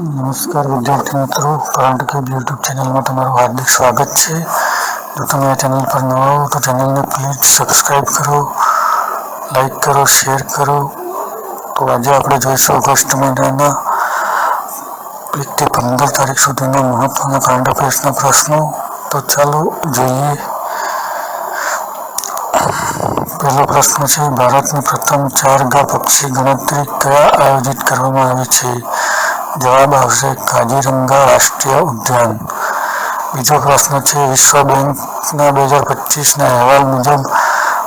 નમસ્કાર વિદ્યાર્થી મિત્રો કરંટ કેબ યુટ્યુબ ચેનલમાં તમારું હાર્દિક સ્વાગત છે જો તમે આ ચેનલ પર નવા હો તો ચેનલને પ્લીઝ સબસ્ક્રાઈબ કરો લાઈક કરો શેર કરો તો આજે આપણે જોઈશું ઓગસ્ટ મહિનાના એકથી પંદર તારીખ સુધીના મહત્વના કરંટ અફેર્સના પ્રશ્નો તો ચાલો જોઈએ પહેલો પ્રશ્ન છે ભારતની પ્રથમ ચાર ગા પક્ષી ગણતરી કયા આયોજિત કરવામાં આવી છે જવાબ આવશે કાજીરંગા રાષ્ટ્રીય ઉદ્યાન. બીજો પ્રશ્ન છે વિશ્વ બેંકના બે હજાર પચીસના અહેવાલ મુજબ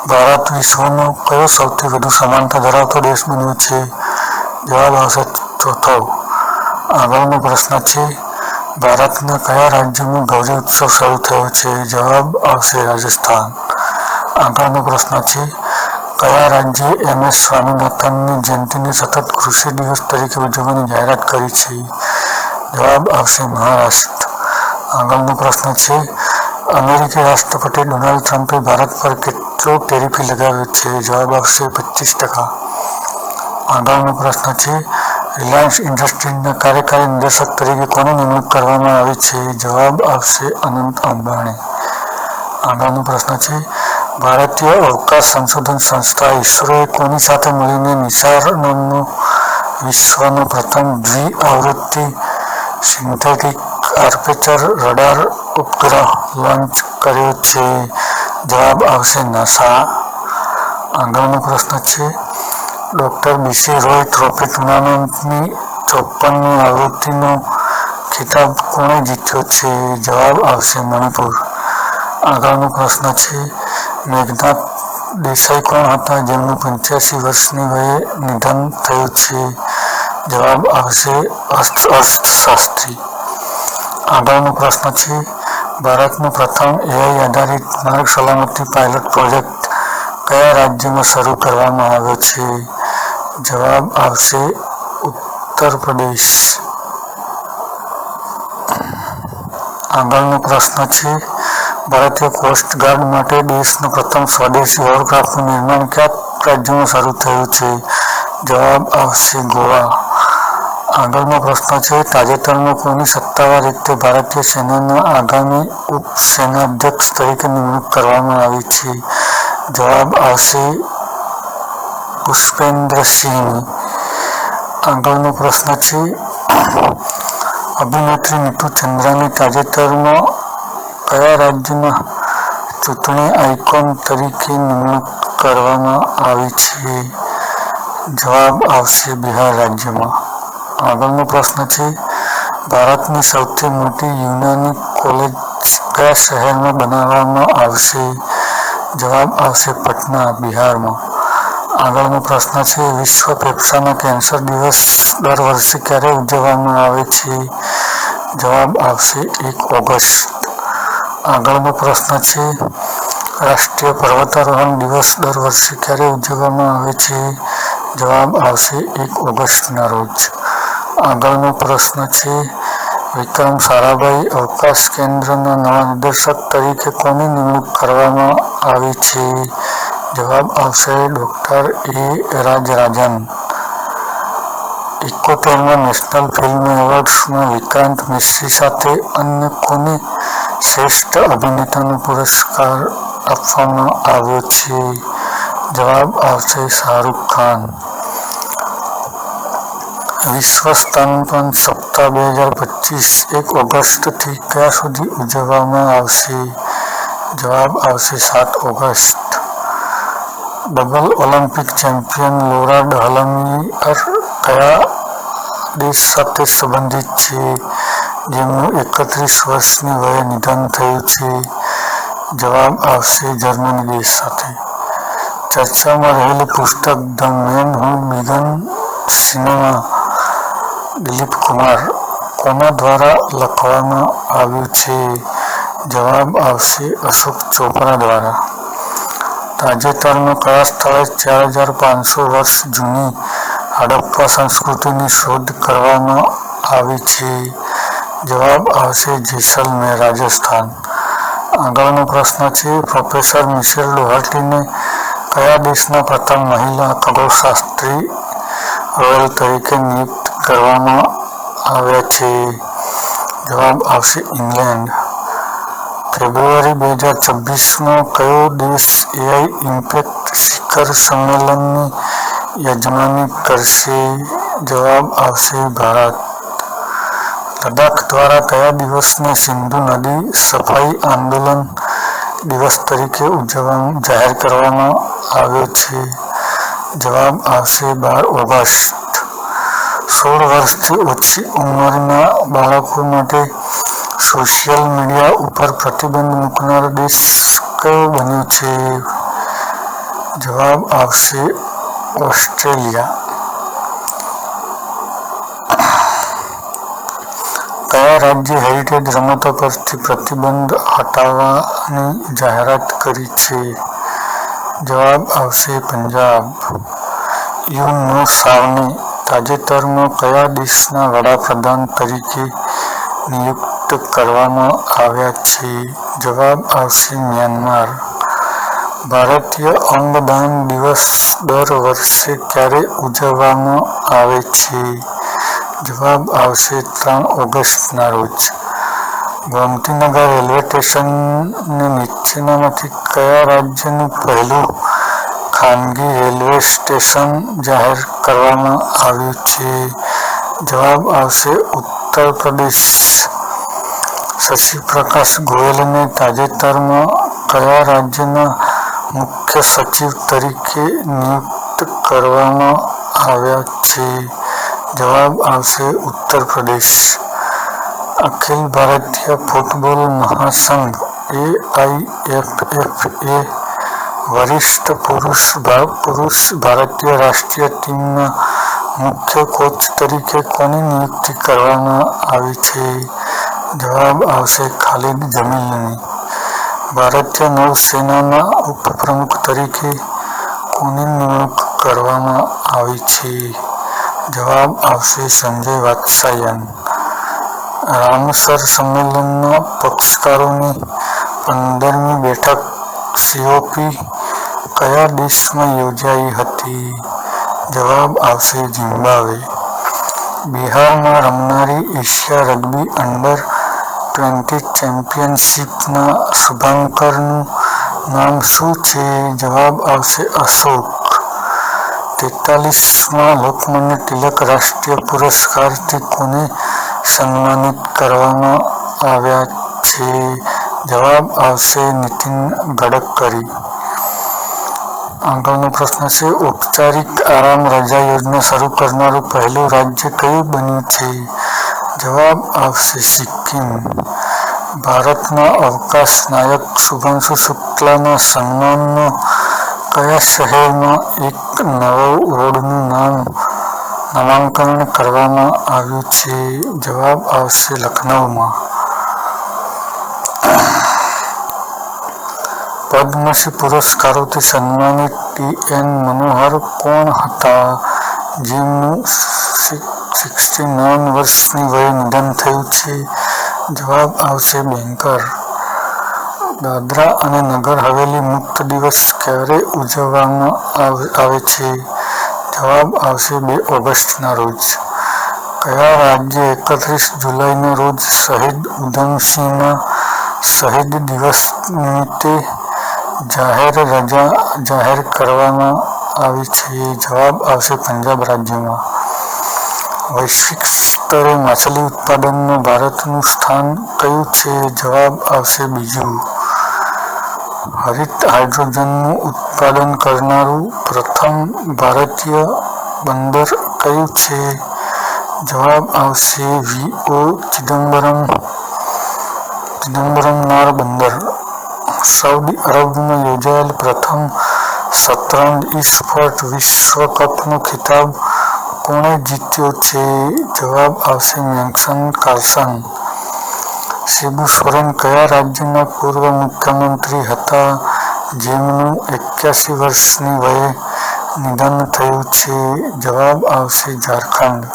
ભારત વિશ્વનો કયો સૌથી વધુ સમાનતા ધરાવતો દેશ બન્યો છે? જવાબ આવશે ચોથો. આગળનો પ્રશ્ન છે, ભારતના કયા રાજ્યમાં ગૌરી ઉત્સવ શરૂ થયો છે? જવાબ આવશે રાજસ્થાન. આગળનો પ્રશ્ન છે કયા રાજ્યે એમ એસ સ્વામિનાથનની જયંતિને સતત કૃષિ દિવસ તરીકે ઉજવવાની જાહેરાત કરી છે. જવાબ આવશે મહારાષ્ટ્ર. આગળનો પ્રશ્ન છે, અમેરિકી રાષ્ટ્રપતિ ડોનાલ્ડ ટ્રમ્પે ભારત પર કેટલો ટેરિફી લગાવ્યો છે? જવાબ આવશે પચીસ ટકા. આગળનો પ્રશ્ન છે, રિલાયન્સ ઇન્ડસ્ટ્રીઝના કાર્યકારી નિર્દેશક તરીકે કોની નિમણૂક કરવામાં આવી છે? જવાબ આવશે અનંત અંબાણી. આગળનો પ્રશ્ન છે ભારતીય અવકાશ સંશોધન સંસ્થા ઇસરોએ કોની સાથે મળીને નિસાર નામનું વિશ્વનું પ્રથમ દ્વિ આવૃત્તિ સિન્થેટિક આર્પેચર રડાર ઉપગ્રહ લોન્ચ કર્યો છે? જવાબ આવશે નાસા. આગળનો પ્રશ્ન છે, ડૉક્ટર બીસી રોય ટ્રોફી ટુર્નામેન્ટની ચોપનમી આવૃત્તિનો ખિતાબ કોણે જીત્યો છે? જવાબ આવશે મણિપુર. આગળનો પ્રશ્ન છે મેઘનાથ દેસાઈ કોણ હતા, જેમનું પંચ્યાસી વર્ષની વયે નિધન થયું છે. જવાબ આવશે અર્થશાસ્ત્રી. આગળનો પ્રશ્ન છે, ભારતનો પ્રથમ એઆઈ આધારિત માર્ગ સલામતી પાયલટ પ્રોજેક્ટ કયા રાજ્યમાં શરૂ કરવામાં આવ્યો છે? જવાબ આવશે ઉત્તર પ્રદેશ. આગળનો પ્રશ્ન છે ભારતીય કોસ્ટ ગાર્ડ માટે દેશનું પ્રથમ સ્વદેશી હોવરક્રાફ્ટનું નિર્માણ કયા રાજ્યમાં શરૂ થયું છે? જવાબ આવશે ગોવા. આગળનો પ્રશ્ન છે, તાજેતરમાં કોની સત્તાવાર રીતે ભારતીય સેનાના આગામી ઉપસેનાધ્યક્ષ તરીકે નિમણૂક કરવામાં આવી છે? જવાબ આવશે પુષ્પેન્દ્રસિંહ. આગળનો પ્રશ્ન છે, અભિનેત્રી નીતુ ચંદ્રાની તાજેતરમાં કયા રાજ્યના ચૂંટણી આઇકોન તરીકે નિમણૂક કરવામાં આવી છે? જવાબ આવશે બિહાર રાજ્યમાં. આગળનો પ્રશ્ન છે, ભારતની સૌથી મોટી યુનાની કોલેજ કયા શહેરમાં બનાવવામાં આવશે? જવાબ આવશે પટના, બિહારમાં. આગળનો પ્રશ્ન છે, વિશ્વ ફેફસાના કેન્સર દિવસ દર વર્ષે ક્યારે ઉજવવામાં આવે છે? જવાબ આવશે એક ઓગસ્ટ. આગળનો પ્રશ્ન છે, રાષ્ટ્રીય પર્વતારોહણ દિવસ દર વર્ષે ક્યારે ઉજવવામાં આવે છે? જવાબ આવશે એક ઓગસ્ટના રોજ. આગળનો પ્રશ્ન છે, વિક્રમ સારાભાઈ અવકાશ કેન્દ્રના નવા નિર્દેશક તરીકે કોની નિમણૂક કરવામાં આવી છે? જવાબ આવશે ડૉક્ટર એ રાજરાજન. એકોતેરમાં નેશનલ ફિલ્મ એવોર્ડ્સમાં વિક્રાંત મિશ્રી સાથે અન્ય કોને શ્રેષ્ઠ અભિનેતાનો પુરસ્કાર આપવામાં આવ્યો છે જવાબ આવશે શાહરૂખ ખાન વિશ્વ સ્તનપાન સપ્તાહ બે હજાર પચીસ એક ઓગસ્ટથી ક્યાં સુધી ઉજવવામાં આવશે જવાબ આવશે સાત August double Olympic champion Laura Dahlmeier કયા દેશ સાથે સંબંધિત છે જેમનું એકત્રીસ વર્ષની વયે નિધન થયું છે, જવાબ આવશે જર્મની દેશ સાથે. ચર્ચામાં રહેલી પુસ્તક ધ મેન હુ મિગન સિનેમા દિલીપ કુમાર, કોના દ્વારા લખવામાં આવ્યું છે? જવાબ આવશે અશોક ચોપરા દ્વારા. તાજેતરમાં કયા સ્થળે ચાર હજાર પાંચસો વર્ષ જૂની હડપ્પા સંસ્કૃતિની શોધ કરવામાં આવી છે? જવાબ આવશે જેસલમેર, રાજસ્થાન. આગળનો પ્રશ્ન છે, પ્રોફેસર મિશેલ ડોહર્ટીને કયા દેશના પ્રથમ મહિલા ખગોળશાસ્ત્રી રોયલ તરીકે નિયુક્ત કરવામાં આવ્યા છે? જવાબ આવશે ઇંગ્લેન્ડ. ફેબ્રુઆરી બે હજાર છવ્વીસમાં કયો દેશ એઆઈ ઇમ્પેક્ટ શિખર સંમેલનની યજમાની કરશે? જવાબ આવશે ભારત. લદ્દાખ દ્વારા કયા દિવસને સિંધુ નદી સફાઈ આંદોલન દિવસ તરીકે ઉજવવા, જાહેર કરવામાં આવ્યો છે? જવાબ આવશે બાર ઓગસ્ટ સોળ વર્ષથી ઓછી ઉંમરના બાળકો માટે સોશિયલ મીડિયા ઉપર પ્રતિબંધ મૂકનાર દેશ કયો બન્યો છે? જવાબ આવશે ઓસ્ટ્રેલિયા. કયા રાજ્ય હેરિટેજ રમતો પરથી પ્રતિબંધ હટાવવાની જાહેરાત કરી છે. જવાબ આવશે પંજાબ. યુ નો સાવને તાજેતરમાં કયા દેશના વડાપ્રધાન તરીકે નિયુક્ત કરવામાં આવ્યા છે? જવાબ આવશે મ્યાનમાર. ભારતીય અંગદાન દિવસ દર વર્ષે ક્યારે ઉજવવામાં આવે છે? જવાબ આવશે ત્રણ ઓગસ્ટના રોજ. ગોમતીનગર રેલવે સ્ટેશનને નીચેનામાંથી કયા રાજ્યનું પહેલું ખાનગી રેલવે સ્ટેશન જાહેર કરવામાં આવ્યું છે? જવાબ આવશે ઉત્તર પ્રદેશ. શશિપ્રકાશ ગોયલને તાજેતરમાં કયા રાજ્યના મુખ્ય સચિવ તરીકે નિયુક્ત કરવામાં આવ્યા છે? જવાબ આવશે ઉત્તર પ્રદેશ. અખિલ ભારતીય ફૂટબોલ મહાસંઘ એઆઈએફએફ એ વરિષ્ઠ પુરુષ પુરુષ ભારતીય રાષ્ટ્રીય ટીમના મુખ્ય કોચ તરીકે કોની નિયુક્તિ કરવામાં આવી છે? જવાબ આવશે ખાલિદ જમીલની. ભારતીય નૌસેનાના ઉપપ્રમુખ તરીકે કોની નિમણૂક કરવામાં આવી છે? જવાબ આવશે સંજય વાત્સાયન રામસર સંમેલનના પક્ષકારોની પંદરમી બેઠક સીઓપી કયા દેશમાં યોજાઈ હતી? જવાબ આવશે ઝિમ્બાવે બિહારમાં રમનારી એશિયા રગ્બી અંડર ટ્વેન્ટી ચેમ્પિયનશિપના શુભાંકરનું નામ શું છે? જવાબ આવશે અશોક. તેતાલીસમાં લોકમાન્ય તિલક રાષ્ટ્રીય પુરસ્કારથી કોને સન્માનિત કરવામાં આવ્યા છે? જવાબ આવશે નીતિન ગડકરી. આગળનો પ્રશ્ન છે, ઔપચારિક આરામ રજા યોજના શરૂ કરનારું પહેલું રાજ્ય કયું બન્યું છે? જવાબ આવશે સિક્કિમ. ભારતના અવકાશ નાયક શુભાંશુ શુક્લાના સન્માનમાં કયા શહેરમાં એક નવો રોડનું નામ નામાંકન કરવામાં આવ્યું છે. જવાબ આવશે લખનૌમાં પદ્મશ્રી પુરસ્કારોથી સન્માનિત ટી એન મનોહર કોણ હતા? જેમનું સિક્સટી નાઇન વર્ષની વયે નિધન થયું છે. જવાબ આવશે બેન્કર દાદરા અને નગર હવેલી મુક્ત દિવસ ક્યારે ઉજવવામાં આવે છે? જવાબ આવશે બે ઓગસ્ટના રોજ. કયા રાજ્ય એકત્રીસ જુલાઈના રોજ શહીદ ઉધમસિંહના શહીદ દિવસ નિમિત્તે જાહેર રજા જાહેર કરવામાં આવી છે? જવાબ આવશે પંજાબ રાજ્યમાં. વૈશ્વિક સ્તરે માછલી ઉત્પાદનમાં ભારતનું સ્થાન કયું છે? જવાબ આવશે બીજું. હરિત હાઇડ્રોજનનું ઉત્પાદન કરનારું પ્રથમ ભારતીય બંદર કયું છે? જવાબ આવશે વીઓ ચિદમ્બરમ. ચિદમ્બરમનાર બંદર. સાઉદી અરબમાં યોજાયેલ પ્રથમ શતરંજ ઇસ્પોર્ટ વિશ્વ કપનો ખિતાબ કોણે જીત્યો છે? જવાબ આવશે મેન્સન કાર્લસન શિબુ સોરેન કયા રાજ્યના પૂર્વ મુખ્યમંત્રી હતા? જેમનું એક્યાસી વર્ષની વયે નિધન થયું છે? જવાબ આવશે ઝારખંડ.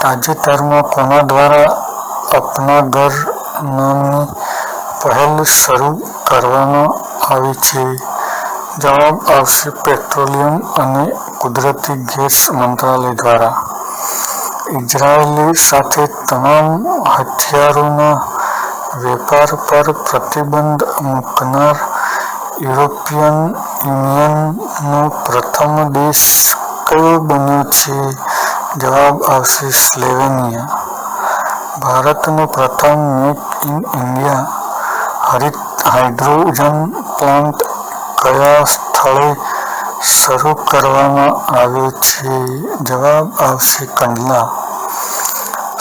તાજેતરમાં કોના દ્વારા અપના ઘર નામની પહેલ શરૂ કરવામાં આવી છે? જવાબ આવશે પેટ્રોલિયમ અને કુદરતી ગેસ મંત્રાલય દ્વારા. ઇઝરાયેલ સાથે તમામ હથિયારોના વેપાર પર પ્રતિબંધ મૂકનાર યુરોપિયન યુનિયનનો પ્રથમ દેશ કયો બન્યો છે? જવાબ આવશે સ્લેવેનિયા. ભારતનો પ્રથમ મેક ઇન ઇન્ડિયા. હરિત હાઇડ્રોજન પ્લાન્ટ કયા સ્થળે શરૂ કરવામાં આવ્યો છે? જવાબ આવશે કંડલા.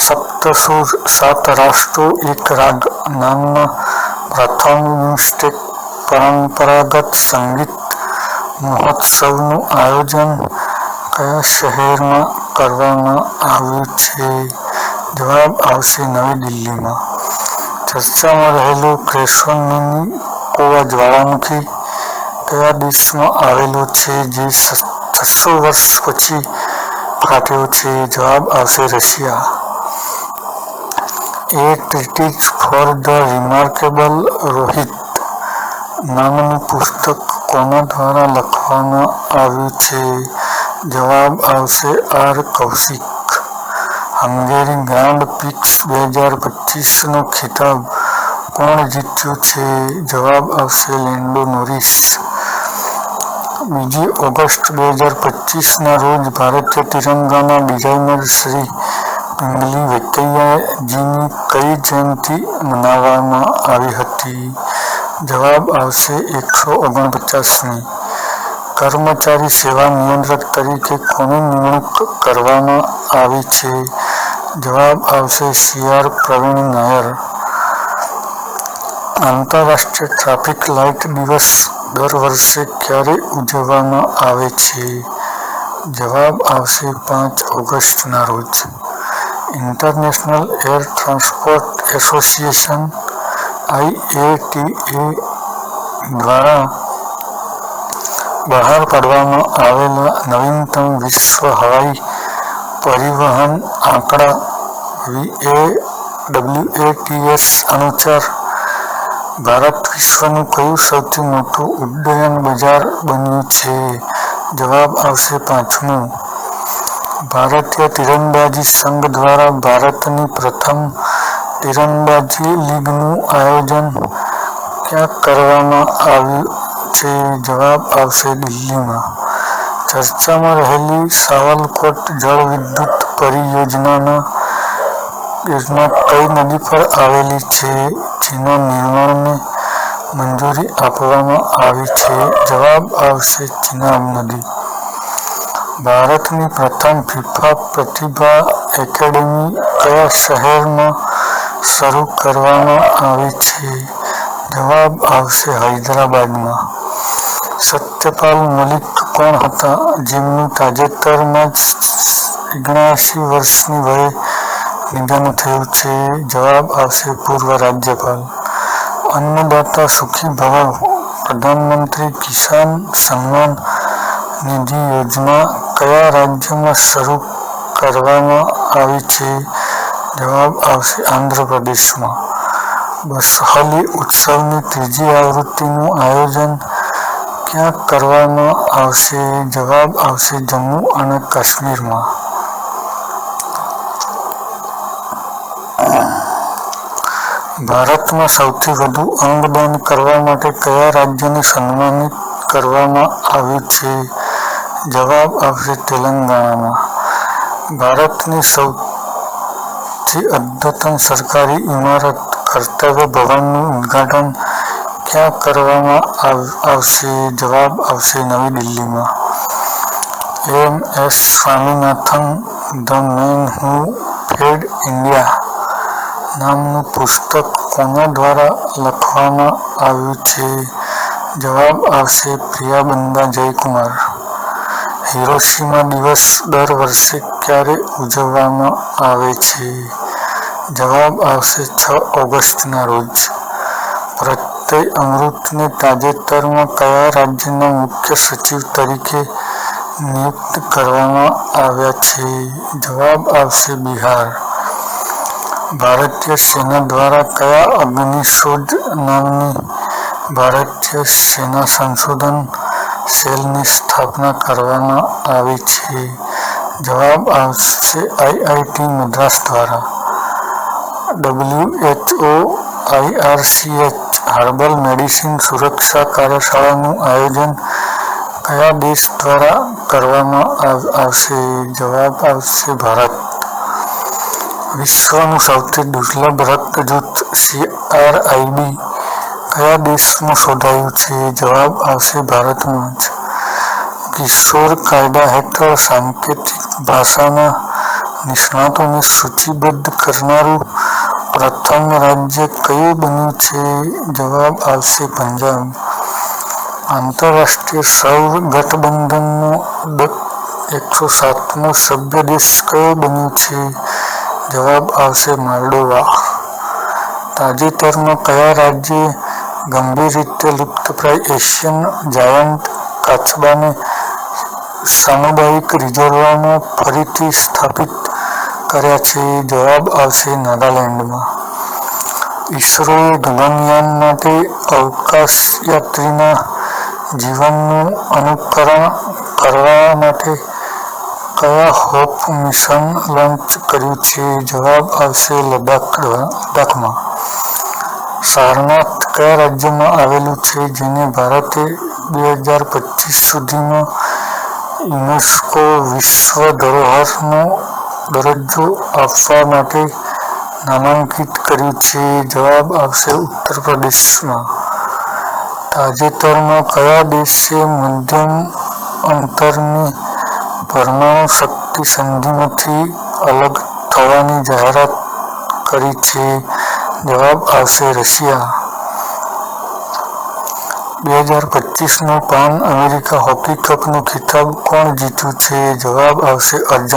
સપ્તસુર સાત રાષ્ટ્રો એક રાગ નામના પ્રથમ બિમસ્ટેક પરંપરાગત સંગીત મહોત્સવનું આયોજન કયા શહેરમાં કરવામાં આવ્યું છે જવાબ આવશે નવી દિલ્હીમાં ચર્ચામાં રહેલો ક્રેશોનીકોવા જ્વાળામુખી કયા દેશમાં આવેલો છે જે છસો વર્ષ પછી ફાટ્યો છે જવાબ આવશે Russia a critics for the remarkable Rohit નામનું પુસ્તક કોના દ્વારા લખવામાં આવ્યું છે. જવાબ આવશે R Kaushik. Hungary grand prix બે હજાર પચીસનો ખિતાબ કોણ જીત્યું છે? જવાબ આવશે લેન્ડો નોરિસ બીજી ઓગસ્ટ બે હજાર પચીસના રોજ ભારતીય તિરંગાના ડિઝાઇનર શ્રી પિંગલી વેંકૈયાજીની કઈ જયંતિ મનાવવામાં આવી હતી? જવાબ આવશે એકસો ઓગણપચાસમી. કર્મચારી સેવા નિયંત્રક તરીકે કોની નિમણૂક કરવામાં આવી છે? જવાબ આવશે સી આર પ્રવીણ નાયર. આંતરરાષ્ટ્રીય ટ્રાફિક લાઇટ દિવસ દર વર્ષે ક્યારે ઉજવવામાં આવે છે? જવાબ આવશે પાંચ ઓગસ્ટના રોજ. International air transport association IATA દ્વારા બહાર પાડવામાં આવેલા નવીનતમ વિશ્વ હવાઈ પરિવહન આંકડા ડબ્લ્યુએટીએસ અનુસાર, ભારત વિશ્વનું કયું સૌથી મોટું ઉડ્ડયન બજાર બન્યું છે? જવાબ આવશે પાંચમું. ભારતીય તીરંદાજી સંઘ દ્વારા ભારતની પ્રથમ તીરંદાજી લીગનું આયોજન ક્યાં કરવામાં આવ્યું છે? જવાબ આવશે દિલ્હીમાં. ચર્ચામાં રહેલી સાવલકોટ જળ વિદ્યુત પરિયોજનાના યોજના કઈ નદી પર આવેલી છે? જેના નિર્માણને મંજૂરી આપવામાં આવી છે. જવાબ આવશે ચિનાબ નદી. ભારતની પ્રથમ ફિફા પ્રતિભા એકેડમી કયા શહેરમાં શરૂ કરવામાં આવી છે? જવાબ આવશે હૈદરાબાદમાં. સત્યપાલ મલિક કોણ હતા? જેમનું તાજેતરમાં જ ઓગણસી વર્ષની વયે નિધન થયું છે. જવાબ આવશે પૂર્વ રાજ્યપાલ. અન્નદાતા સુખી ભવ પ્રધાનમંત્રી કિસાન સન્માન નિધિ યોજના કયા રાજ્યમાં શરૂ કરવામાં આવી છે. જવાબ આવશે આંધ્રપ્રદેશમાં. બસહલી ઉત્સવની ત્રીજી આવૃત્તિનું આયોજન ક્યાં કરવામાં આવશે? જવાબ આવશે જમ્મુ અને કાશ્મીરમાં. ભારતમાં સૌથી વધુ અંગદાન કરવા માટે કયા રાજ્યને સન્માનિત કરવામાં આવ્યું છે? જવાબ આવશે તેલંગાણામાં ભારતની સૌથી અદ્યતન સરકારી ઇમારત કર્તવ્ય ભવનનું ઉદ્ઘાટન ક્યાં કરવામાં આવશે? જવાબ આવશે નવી દિલ્હીમાં. M S Swaminathan, the man who fed India નામનું પુસ્તક કોના દ્વારા લખવામાં આવ્યું છે? જવાબ આવશે પ્રિયાબંદા જયકુમાર. હિરોશિમા દિવસ દર વર્ષે ક્યારે ઉજવવામાં આવે છે? જવાબ આવશે છ ઓગસ્ટના રોજ. પ્રત્યય અમૃતને તાજેતરમાં કયા રાજ્યના મુખ્ય સચિવ તરીકે નિયુક્ત કરવામાં આવ્યા છે? જવાબ આવશે બિહાર. ભારતીય સેના દ્વારા કયા અગ્નિશોધ નામની ભારતીય સેના સંશોધન સેલની સ્થાપના કરવામાં આવી છે. જવાબ આવશે આઈઆઈટી મદ્રાસ દ્વારા. ડબ્લ્યુએચઓ આઈઆરસીએચ હર્બલ મેડિસિન સુરક્ષા કાર્યશાળાનું આયોજન કયા દેશ દ્વારા કરવામાં આવશે? જવાબ આવશે ભારત. વિશ્વનું સૌથી દુર્લભ રક્ત જૂથ સીઆરઆઈબી કયા દેશમાં શોધાયું છે? જવાબ આવશે ભારતમાં જ. કિશોર કાયદા હેઠળ સાંકેતિક ભાષાના નિષ્ણાતોને સૂચિબદ્ધ કરનારું પ્રથમ રાજ્ય કયું બન્યું છે? જવાબ આવશે પંજાબ. આંતરરાષ્ટ્રીય સૌર ગઠબંધનનો એકસો સાતમો સભ્ય દેશ કયો બન્યો છે? જવાબ આવશે મોલ્ડોવા. તાજેતરમાં કયા રાજ્યે ગંભીર રીતે લુપ્તપ્રાય એશિયન જાયન્ટ કાચબાને સામુદાયિક રિઝર્વમાં ફરીથી સ્થાપિત કર્યા છે. જવાબ આવશે નાગાલેન્ડમાં. ઈસરોએ ગગનયાન માટે અવકાશયાત્રીના જીવનનું અનુકરણ કરવા માટે કયા હોપ મિશન લોન્ચ કર્યું છે? જવાબ આવશે લદ્દાખ લદ્દાખમાં. સારનાથ કયા રાજ્યમાં આવેલું છે, જેને ભારતે બે હજાર પચીસ સુધીમાં યુનેસ્કો વિશ્વ ધરોહરનો દરજ્જો આપવા માટે નામાંકિત કર્યું છે. જવાબ આવશે ઉત્તર પ્રદેશમાં. તાજેતરમાં કયા દેશે મધ્યમ અંતરની પરમાણુ શક્તિ સંધિમાંથી અલગ થવાની જાહેરાત કરી છે? જવાબ આવશે રશિયા. બે હજાર પચીસનો પાન અમેરિકા હોકી કપનો ખિતાબ કોણ જીત્યું છે? જવાબ આવશે અર્જેન્ટિના